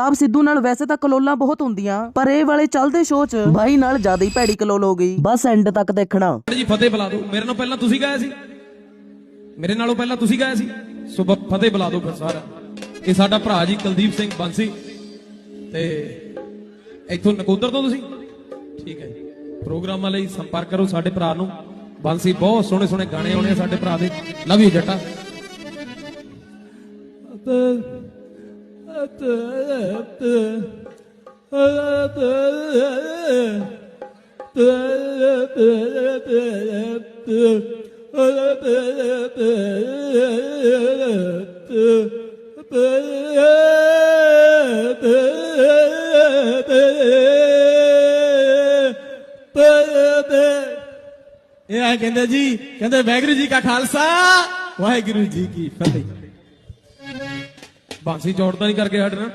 ਗੁਲਾਬ ਸਿੱਧੂ ਨਾਲ ਵੈਸੇ ਤਾਂ ਕਲੋਲਾਂ ਬਹੁਤ ਹੁੰਦੀਆਂ ਪਰ ਇਹ ਵਾਲੇ ਚੱਲਦੇ ਸ਼ੋਅ 'ਚ ਬਾਈ ਨਾਲ ਜ਼ਿਆਦਾ ਹੀ ਭੈੜੀ ਕਲੋਲ ਹੋ ਗਈ। ਬਸ ਐਂਡ ਤੱਕ ਦੇਖਣਾ। ਜੀ ਫਤਿਹ ਬੁਲਾ ਦਿਓ। ਮੇਰੇ ਨਾਲ ਪਹਿਲਾਂ ਤੁਸੀਂ ਗਾਇਆ ਸੀ? ਮੇਰੇ ਨਾਲੋਂ ਪਹਿਲਾਂ ਤੁਸੀਂ ਗਾਇਆ ਸੀ? ਸੋ ਫਤਿਹ ਬੁਲਾ ਦਿਓ ਫਿਰ ਸਾਰਾ ਇਹ ਸਾਡਾ ਭਰਾ ਜੀ ਕੁਲਦੀਪ ਸਿੰਘ ਬੰਸੀ। ਤੇ ਇੱਥੋਂ ਨਕੋਦਰ ਤੋਂ ਤੁਸੀਂ? ਠੀਕ ਹੈ ਜੀ। ਪ੍ਰੋਗਰਾਮਾਂ ਲਈ ਸੰਪਰਕ ਕਰੋ ਸਾਡੇ ਭਰਾ ਨੂੰ। ਬੰਸੀ ਬਹੁਤ ਸੋਹਣੇ ਸੋਹਣੇ ਗਾਣੇ ਆਉਣੇ ਆ ਸਾਡੇ ਭਰਾ ਦੇ। ਲਵ ਯੂ ਜੱਟਾ। ਇਹ ਆ ਕਹਿੰਦੇ ਜੀ ਕਹਿੰਦੇ ਵਾਹਿਗੁਰੂ ਜੀ ਕਾ ਖਾਲਸਾ ਵਾਹਿਗੁਰੂ ਜੀ ਕੀ ਫਤਿਹ। ਬੰਸੀ ਤਾਂ ਨਹੀਂ ਕਰਕੇ ਸਾਡੇ ਨਾਲ